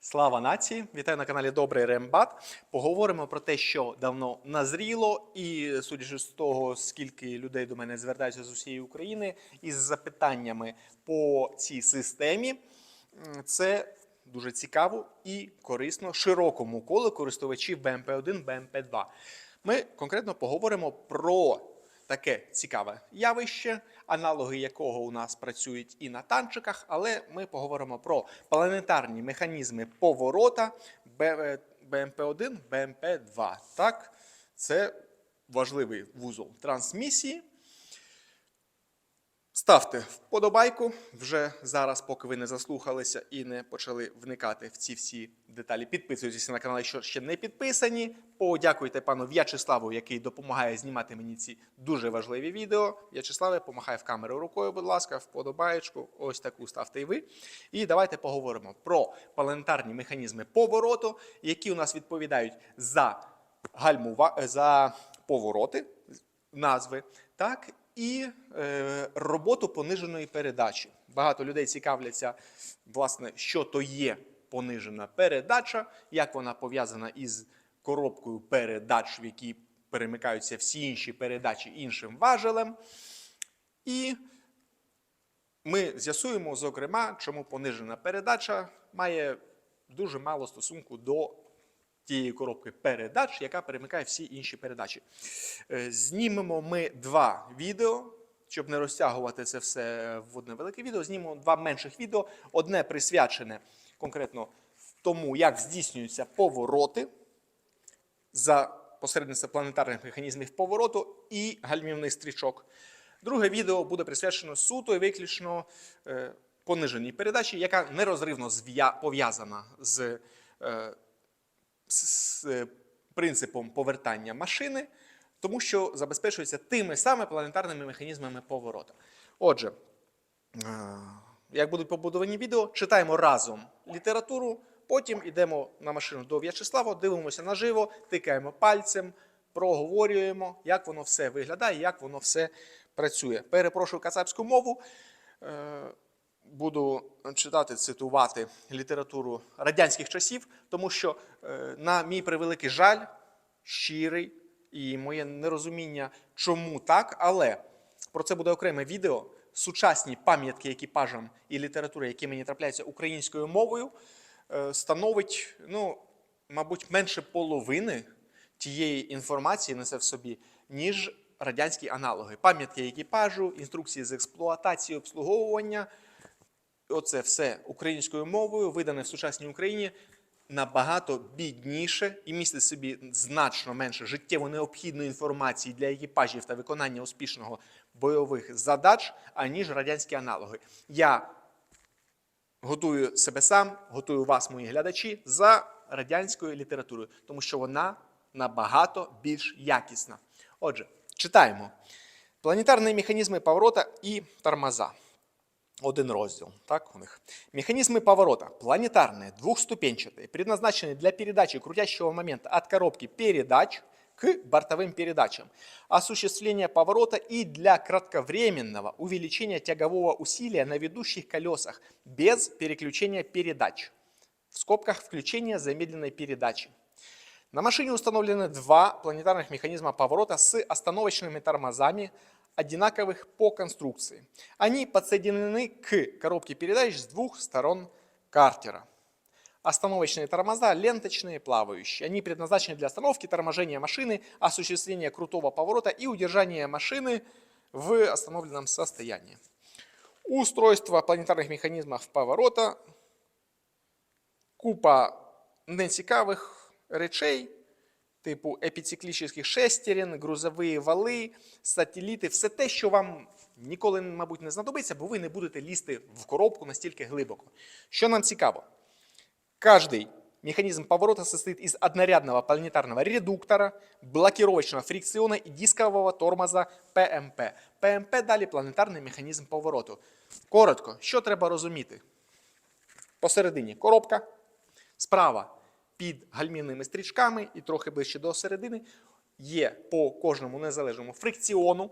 Слава нації! Вітаю на каналі Добрий Рембат. Поговоримо про те, що давно назріло, і судячи з того, скільки людей до мене звертаються з усієї України із запитаннями по цій системі, це дуже цікаво і корисно широкому колу користувачів BMP1, BMP2. Ми конкретно поговоримо про таке цікаве явище, аналоги якого у нас працюють і на танчиках, але ми поговоримо про планетарні механізми поворота БМП-1, БМП-2. Так, це важливий вузол трансмісії. Ставте вподобайку вже зараз, поки ви не заслухалися і не почали вникати в ці всі деталі. Підписуйтесь на канал, якщо ще не підписані. Подякуйте пану В'ячеславу, який допомагає знімати мені ці дуже важливі відео. В'ячеславе, помахай в камеру рукою, будь ласка, вподобаєчку. Ось таку ставте і ви. І давайте поговоримо про планетарні механізми повороту, які у нас відповідають за гальмува... за повороти, назви, так і е, роботу пониженої передачі. Багато людей цікавляться, власне, що то є понижена передача, як вона пов'язана із коробкою передач, в якій перемикаються всі інші передачі іншим важелем. І ми з'ясуємо, зокрема, чому понижена передача має дуже мало стосунку до тієї коробки передач, яка перемикає всі інші передачі. Е, Знімемо ми два відео, щоб не розтягувати це все в одне велике відео. Знімемо два менших відео. Одне присвячене конкретно тому, як здійснюються повороти за посередництва планетарних механізмів повороту і гальмівних стрічок. Друге відео буде присвячено суто і виключно е, пониженій передачі, яка нерозривно пов'язана з е, з е, принципом повертання машини, тому що забезпечується тими самими планетарними механізмами поворота. Отже, е, як будуть побудовані відео, читаємо разом літературу, потім йдемо на машину до В'ячеслава, дивимося наживо, тикаємо пальцем, проговорюємо, як воно все виглядає, як воно все працює. Перепрошую кацапську мову. Е, буду читати, цитувати літературу радянських часів, тому що, е, на мій превеликий жаль, щирий і моє нерозуміння, чому так, але про це буде окреме відео. Сучасні пам'ятки екіпажам і літератури, які мені трапляються українською мовою, е, становить, ну, мабуть, менше половини тієї інформації несе в собі, ніж радянські аналоги. Пам'ятки екіпажу, інструкції з експлуатації обслуговування. Оце все українською мовою, видане в сучасній Україні, набагато бідніше і містить собі значно менше життєво необхідної інформації для екіпажів та виконання успішного бойових задач, аніж радянські аналоги. Я готую себе сам, готую вас, мої глядачі, за радянською літературою, тому що вона набагато більш якісна. Отже, читаємо. Планетарні механізми поворота і тормоза. Один розділ. Так, у них. Механизмы поворота. Планетарные, двухступенчатые, предназначены для передачи крутящего момента от коробки передач к бортовым передачам, осуществления поворота и для кратковременного увеличения тягового усилия на ведущих колесах без переключения передач. В скобках включения замедленной передачи. На машине установлены два планетарных механизма поворота с остановочными тормозами, одинаковых по конструкции. Они подсоединены к коробке передач с двух сторон картера. Остановочные тормоза ленточные, плавающие. Они предназначены для остановки, торможения машины, осуществления крутого поворота и удержания машины в остановленном состоянии. Устройство планетарных механизмов поворота купа нецікавих речей, типу епіциклічних шестерен, грузові вали, сателіти, все те, що вам ніколи, мабуть, не знадобиться, бо ви не будете лізти в коробку настільки глибоко. Що нам цікаво? Каждый механизм поворота состоит из однорядного планетарного редуктора, блокировочного фрикциона и дискового тормоза ПМП. ПМП далі планетарний механізм повороту. Коротко, що треба розуміти? Посередині коробка, справа під гальмівними стрічками і трохи ближче до середини є по кожному незалежному фрикціону,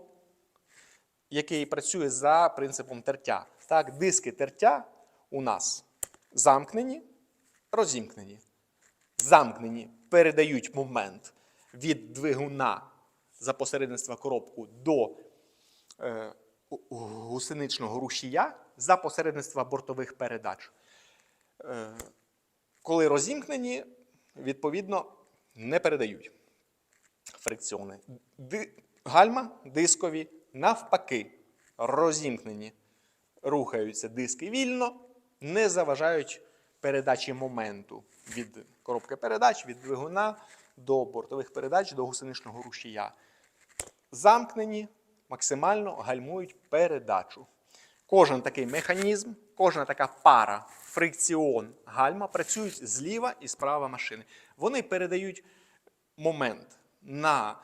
який працює за принципом тертя. Так, диски тертя у нас замкнені, розімкнені, замкнені, передають момент від двигуна за посередництва коробку до е, гусеничного рушія за посередництва бортових передач. Е, коли розімкнені, відповідно, не передають фрикціони. Ди- гальма дискові навпаки розімкнені. Рухаються диски вільно, не заважають передачі моменту від коробки передач, від двигуна до бортових передач, до гусеничного рушія. Замкнені, максимально гальмують передачу. Кожен такий механізм, кожна така пара фрикціон гальма працюють зліва і справа машини. Вони передають момент на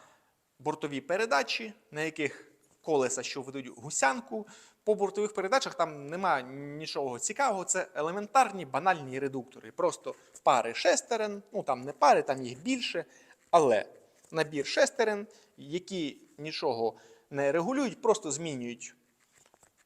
бортові передачі, на яких колеса, що ведуть гусянку. По бортових передачах там немає нічого цікавого. Це елементарні банальні редуктори. Просто пари шестерен, ну там не пари, там їх більше, але набір шестерен, які нічого не регулюють, просто змінюють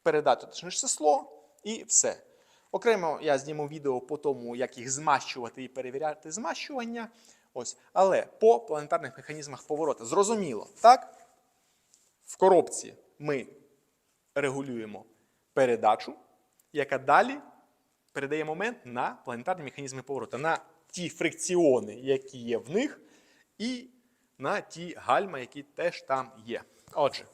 передаточне число і все. Окремо я зніму відео по тому, як їх змащувати і перевіряти змащування. Ось. Але по планетарних механізмах поворота. Зрозуміло, так? В коробці ми регулюємо передачу, яка далі передає момент на планетарні механізми повороту, на ті фрикціони, які є в них, і на ті гальма, які теж там є. Отже,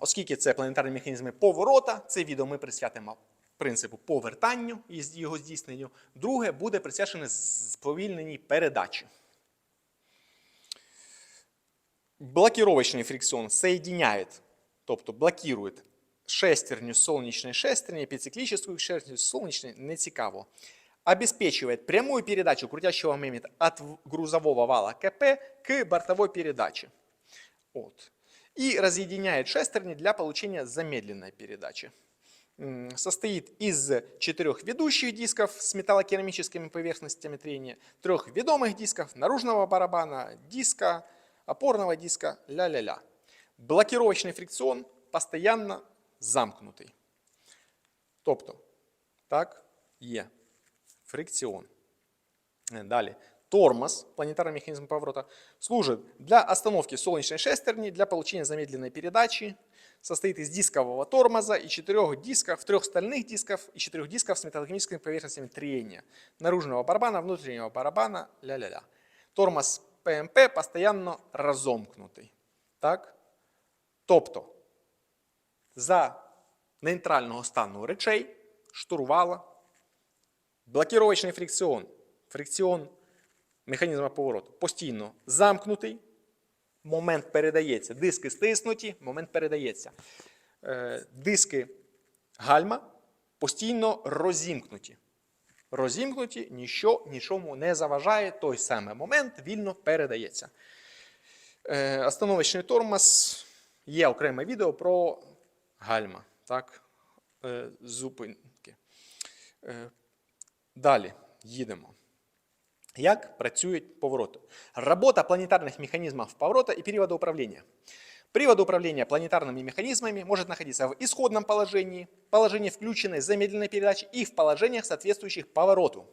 оскільки це планетарні механізми поворота, це відео ми присвятимо принципу повертанню і його здійсненню. Друге буде присвячене сповільненій передачі. Блокировочный фрикцион соединяет, тобто блокирует шестерню солнечной шестерни, эпициклическую шестерню солнечной, не цікаво. Обеспечивает прямую передачу крутящего момента от грузового вала КП к бортовой передаче. Вот. И разъединяет шестерни для получения замедленной передачи. М, Состоит из четырех ведущих дисков с металлокерамическими поверхностями трения, трех ведомых дисков, наружного барабана, диска, опорного диска, ля-ля-ля. Блокировочный фрикцион постоянно замкнутий. Тобто, так, є фрикціон. Е, Далі. Тормоз, планетарный механизм поворота, служит для остановки солнечной шестерни, для получения замедленной передачи, состоит из дискового тормоза и четырех дисков, трех стальных дисков и четырех дисков с металлогеническими поверхностями трения, наружного барабана, внутреннего барабана, ля-ля-ля. Тормоз ПМП постоянно разомкнутий. Так? Тобто, за нейтрального стану речей, штурвала, блокировочний фрикціон, фрикціон механізму повороту постійно замкнутий, момент передається. Диски стиснуті, момент передається. Е, Диски гальма постійно розімкнуті. Розімкнуті, ніщо нічому не заважає, той самий момент вільно передається. Е, Остановочний тормоз є окреме відео про гальма. Так? Е, Зупинки. Далі їдемо. Як працюють повороти? Работа планетарных механизмов поворота и перевода управления. Привод управления планетарными механизмами может находиться в исходном положении, положении включенной замедленной передачи и в положениях, соответствующих повороту.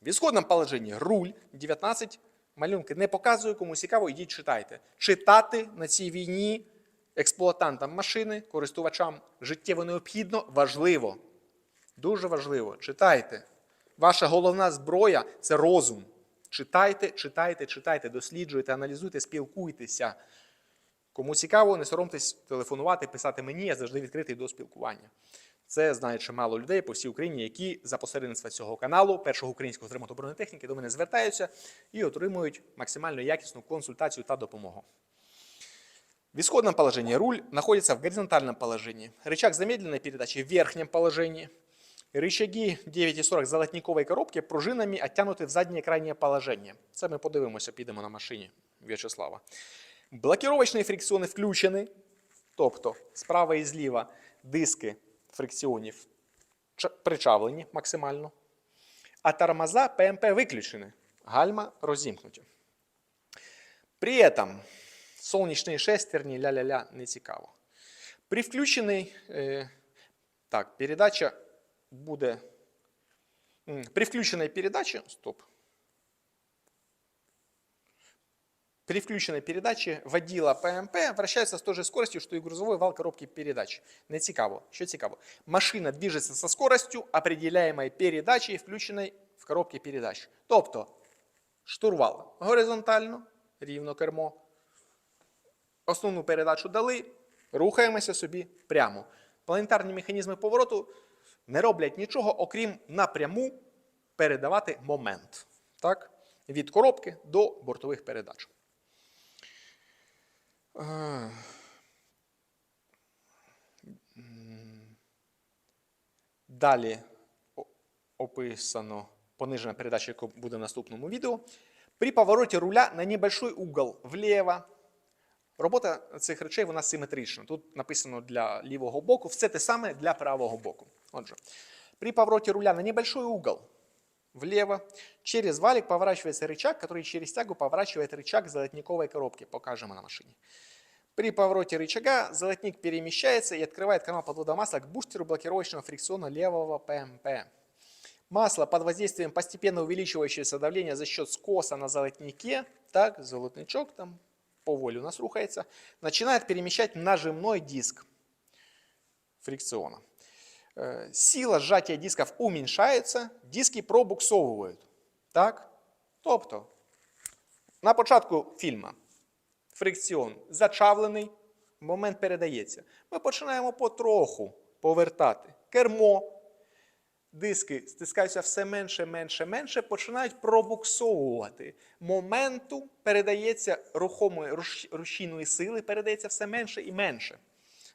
В исходном положенні руль 19 малюнки не показую, кому цікаво, йдіть читайте. Читати на цій війні експлуатантам машини, користувачам життєво необхідно, важливо. Дуже важливо. Читайте. Ваша головна зброя це розум. Читайте, читайте, читайте, досліджуйте, аналізуйте, спілкуйтеся. Кому цікаво, не соромтесь телефонувати, писати мені, я завжди відкритий до спілкування. Це знає чимало людей по всій Україні, які за посередництва цього каналу, першого українського ремонту бронетехніки, до мене звертаються і отримують максимально якісну консультацію та допомогу. В исходном положении руль находится в горизонтальном положении. Рычаг замедленной передачи в верхнем положении. Рычаги 9,40 золотникової коробки пружинами оттянуты в заднє крайнє положення. Це ми подивимося, підемо на машині В'ячеслава. Блокировочні фрикціони включені, тобто справа і зліва диски фрикціонів ч- причавлені максимально, а тормоза ПМП виключені, гальма розімкнуті. При этом сонячні шестерні ля-ля-ля не цікаво. При включеній, е, так, передача буде При включенной передаче, стоп. При включенной передаче водила ПМП вращается с той же скоростью, что и грузовой вал коробки передач. Не цікаво. Що цікаво? Машина движется со скоростью, определяемой передачей, включенной в коробке передач. Тобто, штурвал горизонтально, рівно кермо. Основну передачу дали, рухаємося собі прямо. Планетарні механізми повороту не роблять нічого, окрім напряму передавати момент. Так? Від коробки до бортових передач. Е, Далі описано понижена передача, яка буде в наступному відео. При повороті руля на небольшой угол вліво. Робота цих речей вона симетрична. Тут написано для лівого боку, все те саме для правого боку. Отже, при повороте руля на небольшой угол влево, через валик поворачивается рычаг, который через тягу поворачивает рычаг золотниковой коробки. Покажем на машине. При повороте рычага золотник перемещается и открывает канал подвода масла к бустеру блокировочного фрикциона левого ПМП. Масло под воздействием постепенно увеличивающегося давления за счет скоса на золотнике, так, золотничок там по воле у нас рухается, начинает перемещать нажимной диск фрикциона. Э, Сила сжатия дисков уменьшается, диски пробуксовують. Так? Тобто, на початку фільму фрикціон зачавлений, момент передається. Ми починаємо потроху повертати кермо, диски стискаються все менше, менше, менше, починають пробуксовувати. Моменту передається рухомої рушійної сили, передається все менше і менше.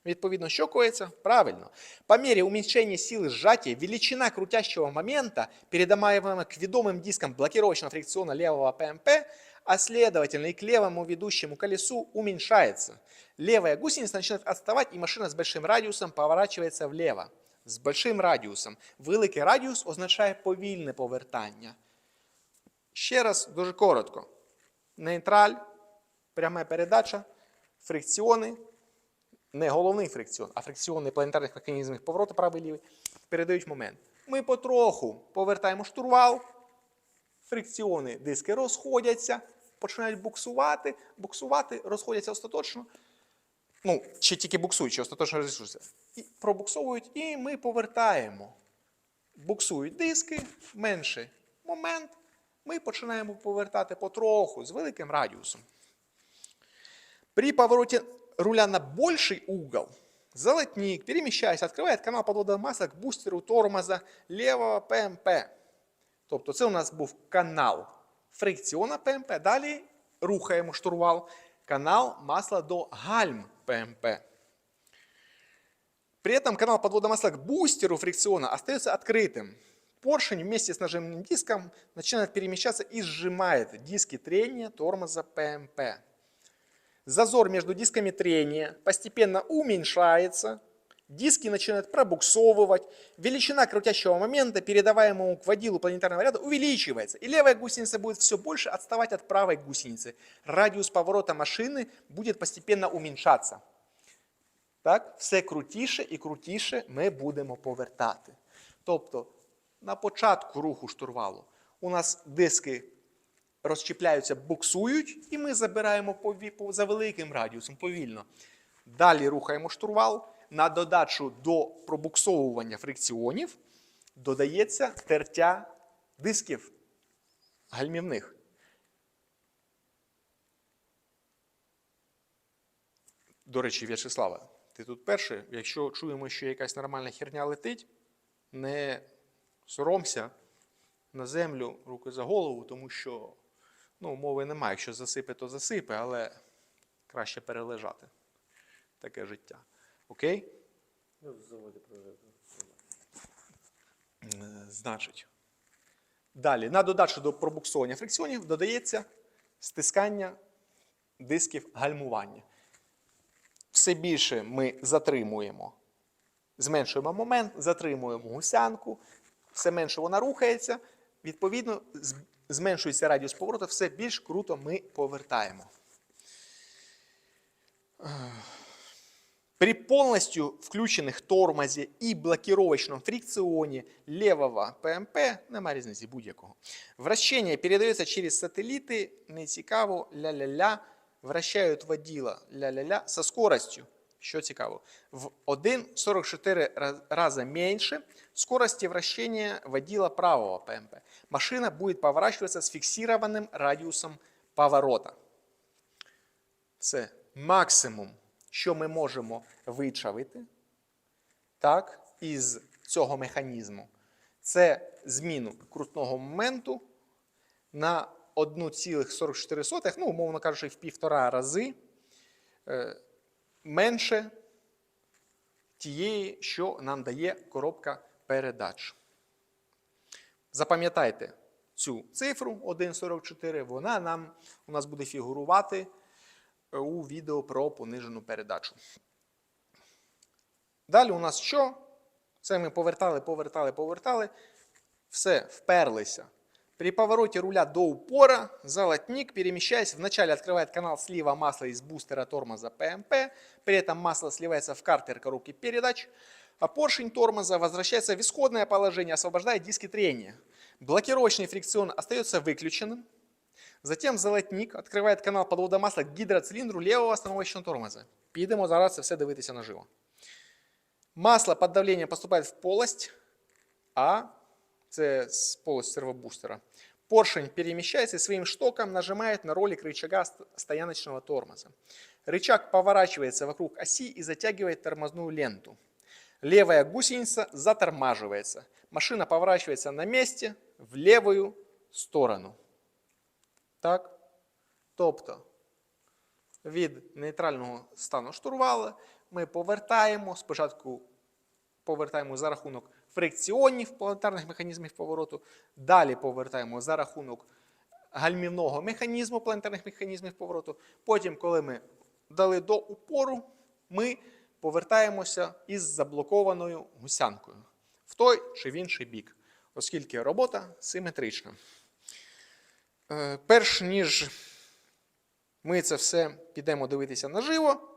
Відповідно, що коїться? Правильно. По мере уменьшения силы сжатия, величина крутящего момента, передаваемого к ведомым дискам блокировочного фрикциона левого ПМП, а следовательно и к левому ведущему колесу уменьшается. Левая гусеница начинает отставать, и машина с большим радиусом поворачивается влево. З большим радіусом. Великий радіус означає повільне повертання. Ще раз дуже коротко. Нейтраль, пряма передача, фрикціони, не головний фрикціон, а фрикціони планетарних механізмів повороту правий лівий передають момент. Ми потроху повертаємо штурвал, фрикціони диски розходяться, починають буксувати, буксувати, розходяться остаточно. Ну, чи тільки буксують, чи остаточно розійшуться. І пробуксовують, і ми повертаємо. Буксують диски, менший момент. Ми починаємо повертати потроху з великим радіусом. При повороте руля на больший угол золотник, перемещаясь, открывает канал подвода масла к бустеру тормоза левого ПМП. Тобто це у нас був канал фрикціона ПМП. Далі рухаємо штурвал. Канал масла до гальм ПМП. При этом канал подвода масла к бустеру фрикциона остается открытым. Поршень вместе с нажимным диском начинает перемещаться и сжимает диски трения тормоза ПМП. Зазор между дисками трения постепенно уменьшается, диски начинают пробуксовывать, величина крутящего момента, передаваемого к водилу планетарного ряда, увеличивается, и левая гусеница будет все больше отставать от правой гусеницы. Радиус поворота машины будет постепенно уменьшаться. Так, все крутіше і крутіше ми будемо повертати. Тобто, на початку руху штурвалу у нас диски розчіпляються, буксують, і ми забираємо за великим радіусом повільно. Далі рухаємо штурвал. На додачу до пробуксовування фрикціонів додається тертя дисків гальмівних. До речі, В'ячеслава, ти тут перший. Якщо чуємо, що якась нормальна херня летить, не соромся на землю, руки за голову, тому що ну, мови немає. Якщо засипе, то засипе, але краще перележати. Таке життя. Окей? Ну, в заводі Значить. Далі, на додачу до пробуксовування фрикціонів додається стискання дисків гальмування. Все більше ми затримуємо, зменшуємо момент, затримуємо гусянку, все менше вона рухається. Відповідно, зменшується радіус повороту, все більш круто ми повертаємо. При полностью включених тормозі і блокировочному фрикціоні левого ПМП, нема різниці будь-якого. Вращення передається через сателіти, не цікаво, ля-ля-ля, вращають воділа ля-ля-ля со скоростю, що цікаво, в 1,44 раз- раза меньше скорости вращения водила правого ПМП. Машина будет поворачиваться с фиксированным радиусом поворота. Це максимум, що ми можемо вичавити так, із цього механізму. Це зміну крутного моменту на 1,44, ну, умовно кажучи, в півтора рази е, менше тієї, що нам дає коробка передач. Запам'ятайте цю цифру 1,44, вона нам у нас буде фігурувати е, у відео про понижену передачу. Далі у нас що? Це ми повертали, повертали, повертали. Все, вперлися. При повороте руля до упора золотник, перемещаясь, вначале открывает канал слива масла из бустера тормоза ПМП, при этом масло сливается в картер коробки передач, а поршень тормоза возвращается в исходное положение, освобождая диски трения. Блокировочный фрикцион остается выключенным. Затем золотник открывает канал подвода масла к гидроцилиндру левого остановочного тормоза. Підемо зараз все дивитися наживо. Масло под давлением поступает в полость, а це з полость сервобустера. Поршень перемещается и своим штоком нажимает на ролик рычага ст- стояночного тормоза. Рычаг поворачивается вокруг оси и затягивает тормозную ленту. Левая гусеница затормаживается. Машина поворачивается на месте в левую сторону. Так? Тобто від нейтрального стану штурвала ми повертаємо спочатку повертаємо за рахунок фрикціонів планетарних механізмів повороту, далі повертаємо за рахунок гальмівного механізму планетарних механізмів повороту. Потім, коли ми дали до упору, ми повертаємося із заблокованою гусянкою в той чи в інший бік, оскільки робота симетрична. Е, Перш ніж ми це все підемо дивитися наживо,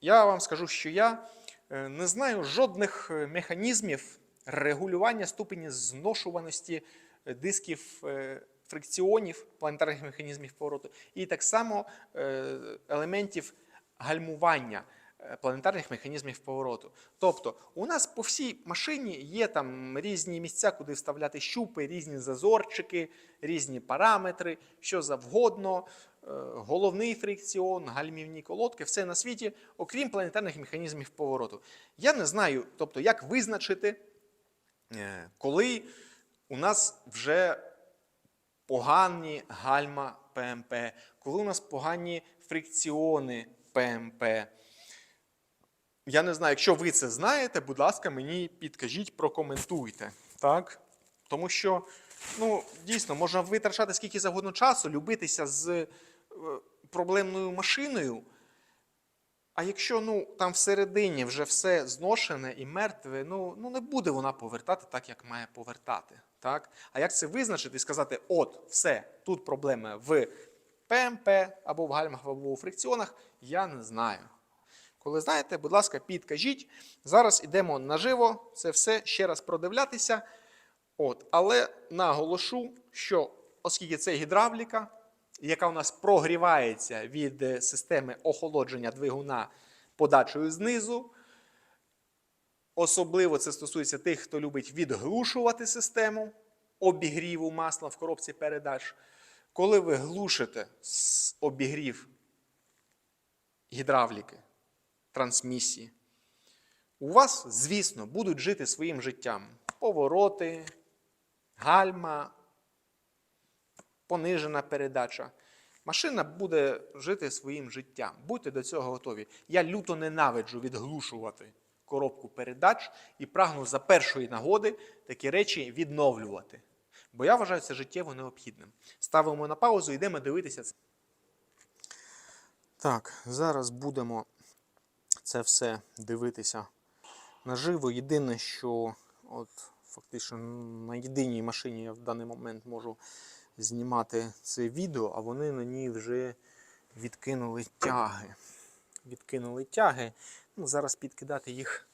я вам скажу, що я не знаю жодних е, механізмів регулювання ступені зношуваності е, дисків е, фрикціонів планетарних механізмів повороту, і так само е, елементів гальмування е, планетарних механізмів повороту. Тобто, у нас по всій машині є там різні місця, куди вставляти щупи, різні зазорчики, різні параметри, що завгодно е, головний фрикціон, гальмівні колодки, все на світі, окрім планетарних механізмів повороту. Я не знаю, тобто, як визначити, е, коли у нас вже погані гальма ПМП, коли у нас погані фрикціони ПМП. Я не знаю, якщо ви це знаєте, будь ласка, мені підкажіть, прокоментуйте. Так? Тому що, ну, дійсно, можна витрачати скільки завгодно часу, любитися з е, проблемною машиною. А якщо ну, там всередині вже все зношене і мертве, ну, ну не буде вона повертати так, як має повертати. Так? А як це визначити і сказати, от, все, тут проблеми в ПМП або в гальмах, або у фрикціонах, я не знаю. Коли знаєте, будь ласка, підкажіть. Зараз йдемо наживо це все ще раз продивлятися. От, але наголошу, що оскільки це гідравліка, яка у нас прогрівається від е, системи охолодження двигуна подачею знизу, особливо це стосується тих, хто любить відглушувати систему обігріву масла в коробці передач. Коли ви глушите обігрів гідравліки, трансмісії, у вас, звісно, будуть жити своїм життям повороти, гальма, понижена передача. Машина буде жити своїм життям. Будьте до цього готові. Я люто ненавиджу відглушувати коробку передач і прагну за першої нагоди такі речі відновлювати. Бо я вважаю це життєво необхідним. Ставимо на паузу, йдемо дивитися це. Так, зараз будемо це все дивитися наживо. Єдине, що от фактично на єдиній машині я в даний момент можу знімати це відео, а вони на ній вже відкинули тяги. Відкинули тяги. ну, зараз підкидати їх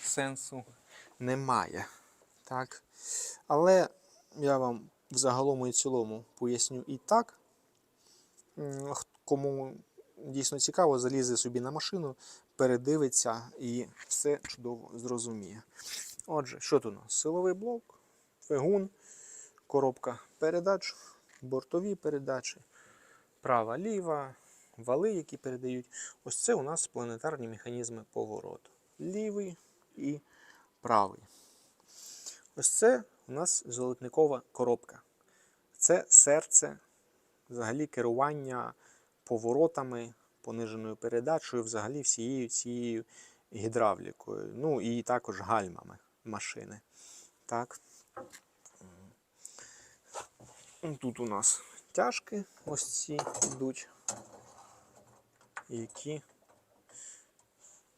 сенсу немає. Так? Але я вам взагалом і цілому поясню і так. Кому дійсно цікаво, залізе собі на машину, передивиться і все чудово зрозуміє. Отже, що тут у нас? Силовий блок, двигун, коробка передач, бортові передачі, права, ліва, вали, які передають. Ось це у нас планетарні механізми повороту. Лівий і правий. Ось це у нас золотникова коробка. Це серце взагалі керування поворотами, пониженою передачею, взагалі всією цією гідравлікою. Ну і також гальмами машини. Так. Тут у нас тяжки ось ці йдуть, які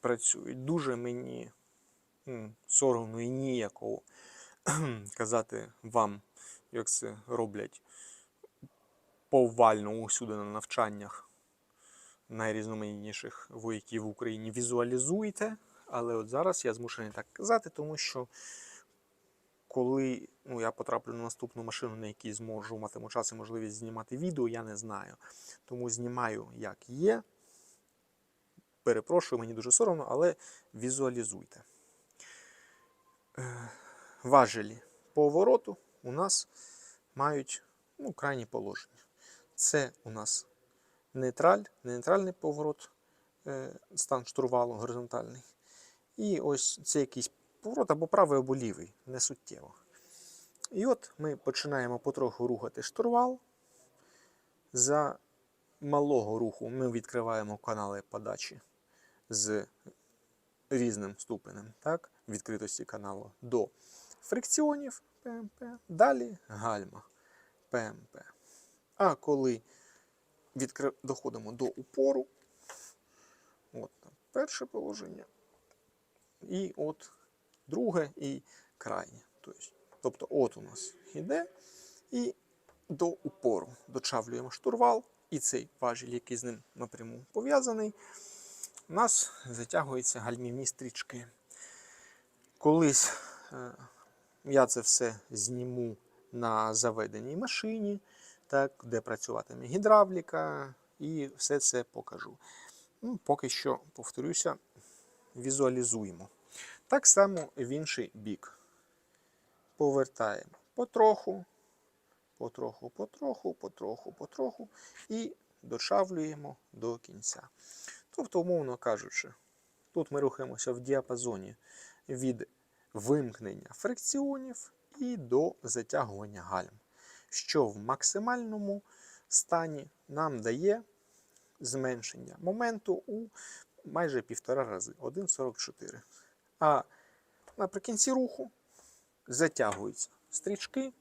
працюють. Дуже мені соромно і ніяково казати вам, як це роблять повально усюди на навчаннях найрізноманітніших вояків в Україні. Візуалізуйте, але от зараз я змушений так казати, тому що коли ну, я потраплю на наступну машину, на якій зможу матиму час і можливість знімати відео, я не знаю. Тому знімаю як є. Перепрошую, мені дуже соромно, але візуалізуйте. Е, Важелі повороту у нас мають ну, крайні положення. Це у нас нейтраль, нейтральний поворот, е, стан штурвалу горизонтальний. І ось це якийсь поворот або правий, або лівий, не суттєво. І от ми починаємо потроху рухати штурвал. За малого руху ми відкриваємо канали подачі з різним ступенем так, відкритості каналу до фрикціонів ПМП, далі гальма ПМП. А коли відкри... доходимо до упору, от перше положення, і от друге і крайнє. Тобто, тобто от у нас іде, і до упору дочавлюємо штурвал, і цей важіль, який з ним напряму пов'язаний, у нас затягуються гальмівні стрічки. Колись е, я це все зніму на заведеній машині, так, де працюватиме гідравліка, і все це покажу. Ну, поки що, повторюся, візуалізуємо. Так само в інший бік. Повертаємо потроху, потроху, потроху, потроху, потроху і дочавлюємо до кінця. Тобто, умовно кажучи, тут ми рухаємося в діапазоні від вимкнення фрикціонів і до затягування гальм, що в максимальному стані нам дає зменшення моменту у майже півтора рази 1,44. А наприкінці руху затягуються стрічки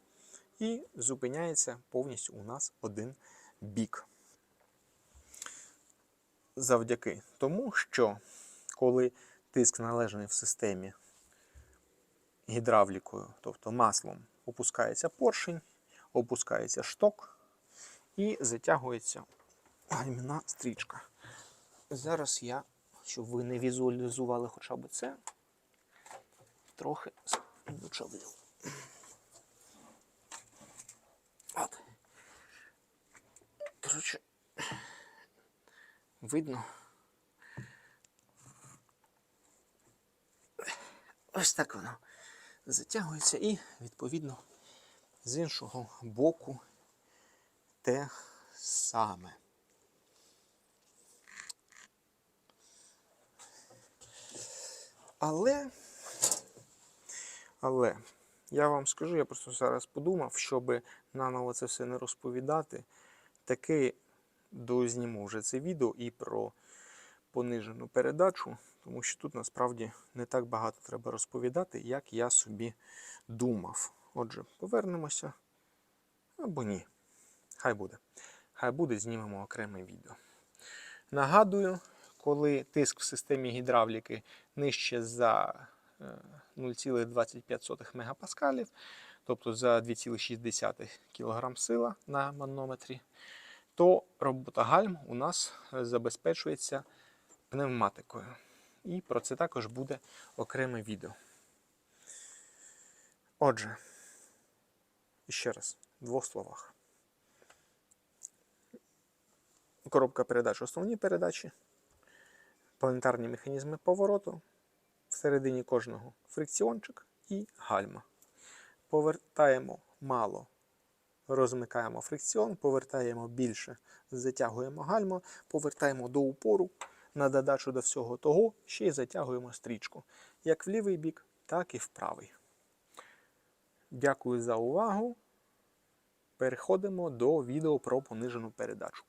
і зупиняється повністю у нас один бік. Завдяки тому, що коли тиск належний в системі гідравлікою, тобто маслом, опускається поршень, опускається шток і затягується гальмівна стрічка. Зараз я, щоб ви не візуалізували хоча б це, трохи дочавлю. От. Коротше, видно. Ось так воно затягується і, відповідно, з іншого боку те саме. Але, але, я вам скажу, я просто зараз подумав, щоб наново це все не розповідати, таки дозніму вже це відео і про понижену передачу, тому що тут насправді не так багато треба розповідати, як я собі думав. Отже, повернемося. Або ні. Хай буде. Хай буде, знімемо окреме відео. Нагадую, коли тиск в системі гідравліки нижче за 0,25 мегапаскалів, тобто за 2,6 кг сила на манометрі, то робота гальм у нас забезпечується пневматикою. І про це також буде окреме відео. Отже, ще раз, в двох словах. Коробка передач основні передачі, планетарні механізми повороту, всередині кожного фрикціончик і гальма. Повертаємо мало, розмикаємо фрикціон, повертаємо більше, затягуємо гальму, повертаємо до упору, на додачу до всього того, ще й затягуємо стрічку. Як в лівий бік, так і в правий. Дякую за увагу. Переходимо до відео про понижену передачу.